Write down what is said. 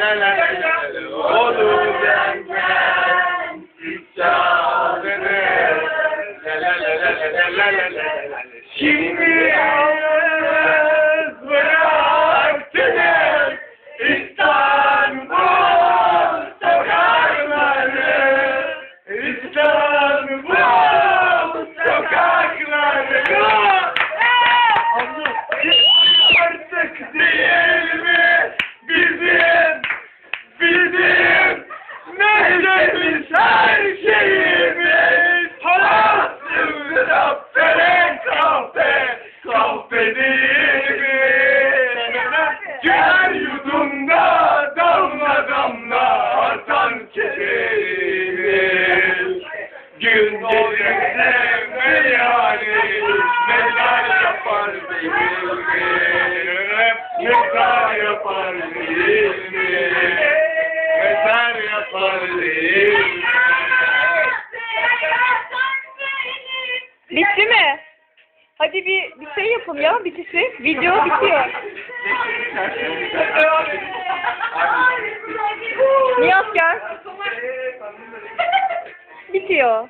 neler olur benden İcabını Şimdi yalnız bıraktınız İstanbul sokakları İstanbul kederimiz Gün gelirse meyhane mezar yapar mi? Mezar yapar mi? Mezar yapar mi? Bitti mi? Hadi bir, bir şey yapın ya bitişi. Video bitiyor. 미치요.